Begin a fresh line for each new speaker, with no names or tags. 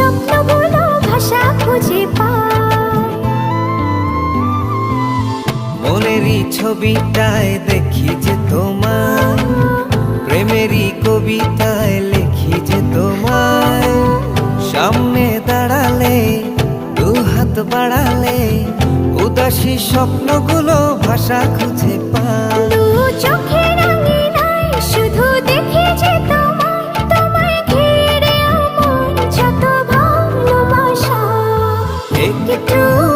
স্বপ্নগুলো ভাষা খুঁজে ছবিটায় দেখি যে তোমার প্রেমেরই কবিতায় লেখি যে তোমার সামনে দাঁড়ালে দু হাত বাড়ালে, উদাসী স্বপ্নগুলো ভাষা খুঁজে পায়।
break it through.